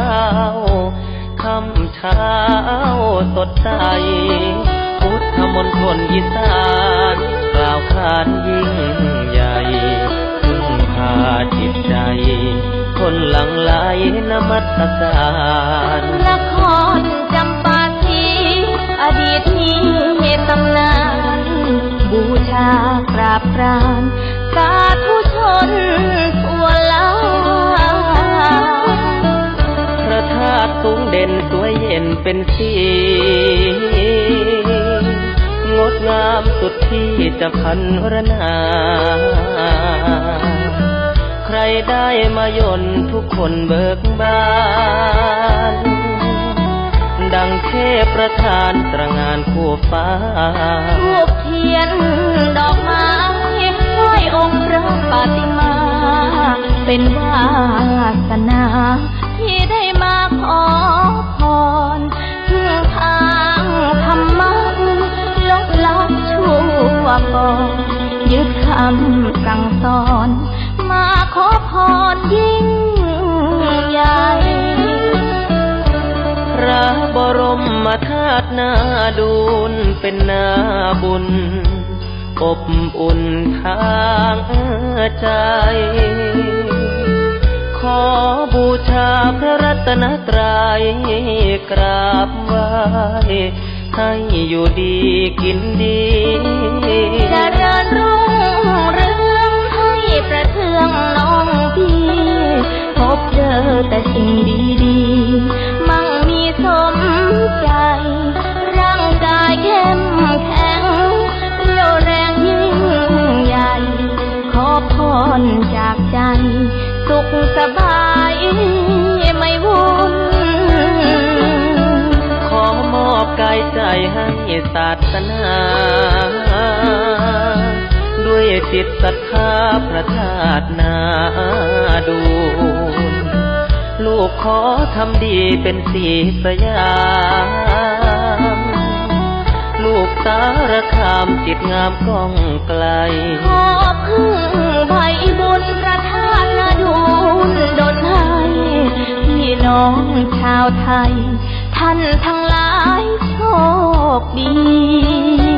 าคำเช้าสดใส พุทธมนตนอีสานกล่าวขานยิ่งใหญ่พึ่งพาจิตใจ คนหลังไหลนมัสการละครจำปาสีอดีตมีตำนาน บูชากราบกรานสาธุชนทั่วลาาตุสูงเด่นสวยเย็นเป็นสีงดงามสุดที่จะพันรนา ใครได้มายนทุกคนเบิกบาน ดังเทพประธานตระงานคู่ฟ้าทูบเทียนดอกไม้ไหวองค์พระปฏิมา เป็นวาสนา วก่อยึดคำสั่งสอน มาขอพรยิ่งใหญ่พระบรมธาตุนาดูนเป็นนาบุญ อบอุ่นทางใจ ขอบูชาพระรัตนตรัยกราบไหว้ ให้อยู่ดีกินดีเจริญรุ่งเรืองให้ประเทืองน้องพี่พบเจอแต่สิ่งดีๆมั่งมีสมใจ ร่างกายเข้มแข็งเรี่ยวแรงยิ่งใหญ่ ขอพรจากใจ สุขสบายายใจให้ศาสนา ด้วยจิตศรัทธาพระธาตุนาดูนลูกขอทำดีเป็นสีสยามลูกสารคามจิตงามก้องไกล ขอพึ่งใบบุญประทานนาดูนดลให้พี่น้องชาวไทย ท่านทั้งหลาย คดี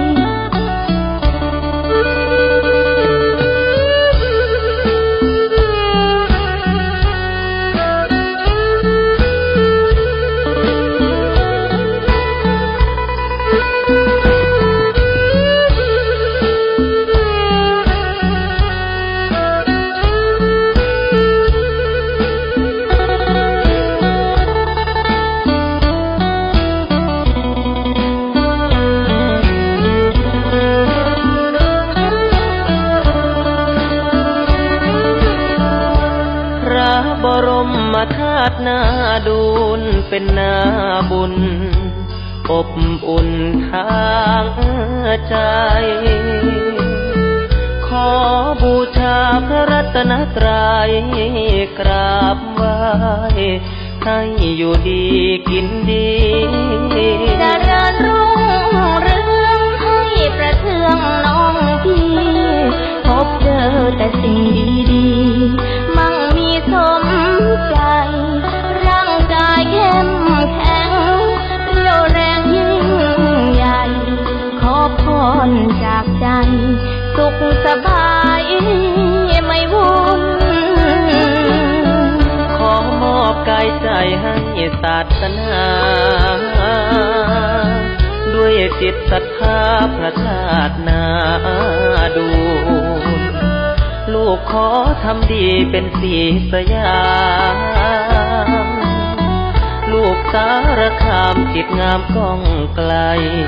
ศรัทธาพระธาตุนาดูนลูกขอทำดีเป็นสีสยามลูกสารคามจิตงามก้องไกล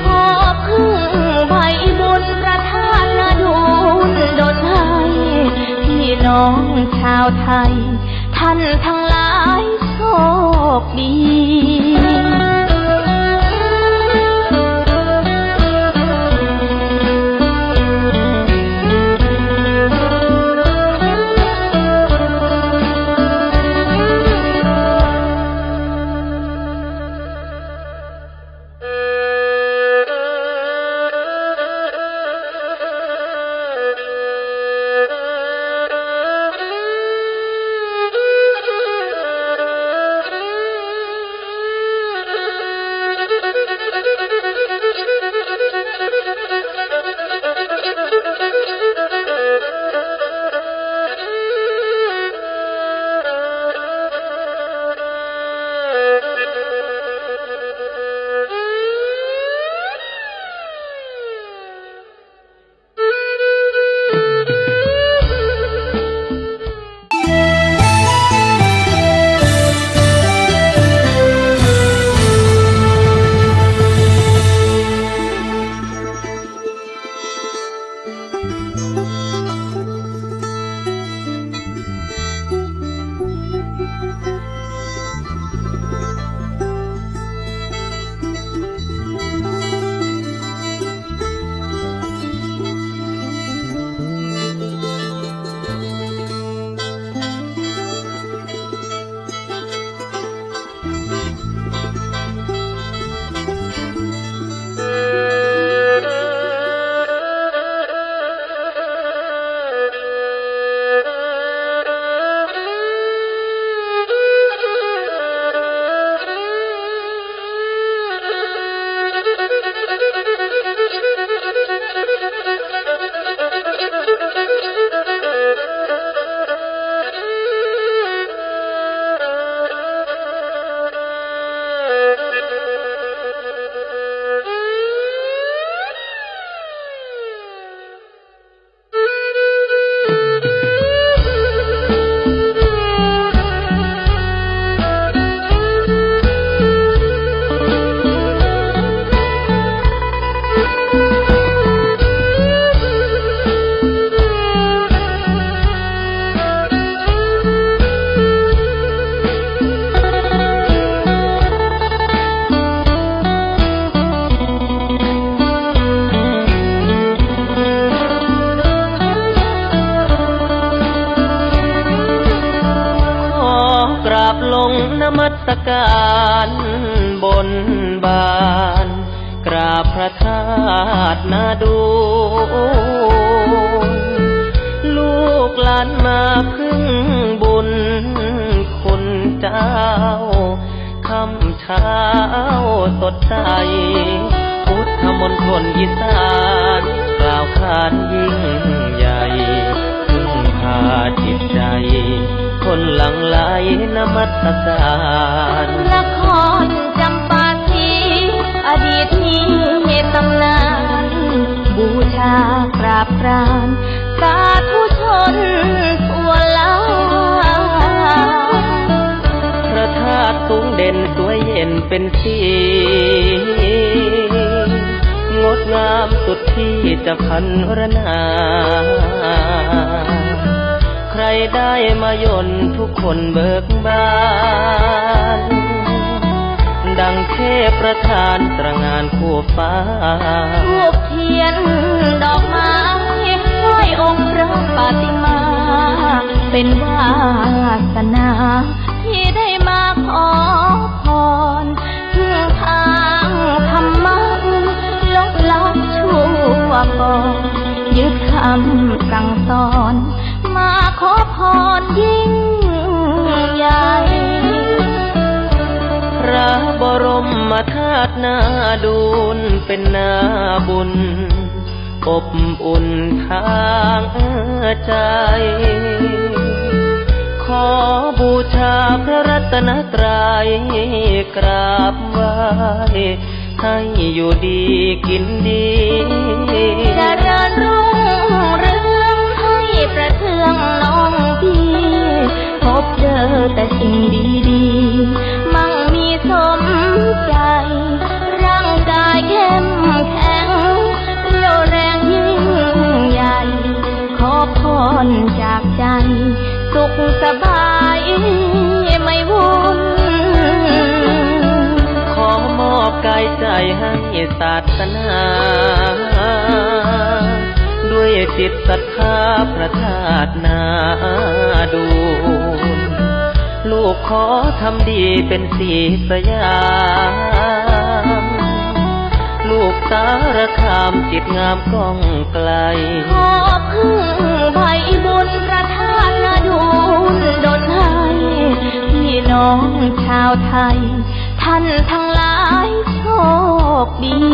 ขอพึ่งใบบุญประทานนาดูนดลให้พี่น้องชาวไทย ท่านทั้งหลายโชคดี การบนบาน กราบพระธาตุนาดูลูกหลานมาพึ่งบุญคุณเจ้าคำเช้าสดใสพุทธมนตรอีสานกล่าวขานยิ่งใหญ่พึ่งพาจิตใจ คนหลังไหลนมัสการละครจำปาสีอดีตนี้ตำนาน บูชากราบกรานสาธุชนทั่วลาพระธาตุสูงเด่นสวยเย็นเป็นสีงดงามสุดที่จะพันรนา ได้มายนทุกคนเบิกบาน ดังเทพประธานตระงานคู่ฟ้าทูบเทียนดอกไม้ไหว้องค์พระปฏิมา เป็นวาสนาที่ได้มาขอพรถึงทางธรรมะลบล้างชั่วก่อนยึดคำสั่งสอน ขอพรยิ่งใหญ่พระบรมธาตุนาดูนเป็นนาบุญ อบอุ่นทางใจ ขอบูชาพระรัตนตรัยกราบไหว้ให้อยู่ดีกินดีเจริญรุ่งเรืองให้ประเทือง น้องพี่ พบเจอแต่สิ่งดีๆ มั่งมีสมใจ ร่างกายเข้มแข็งเรี่ยวแรงยิ่งใหญ่ ขอพรจากใจ สุขสบายไม่วุ่นขอมอบกายใจให้ศาสนา จิตศรัทธาพระธาตุนาดูนลูกขอทำดีเป็นสีสยามลูกสารคามจิตงามก้องไกล ขอพึ่งไผ่บุญประทานนาดูนดลให้พี่น้องชาวไทย ท่านทั้งหลายโชคดี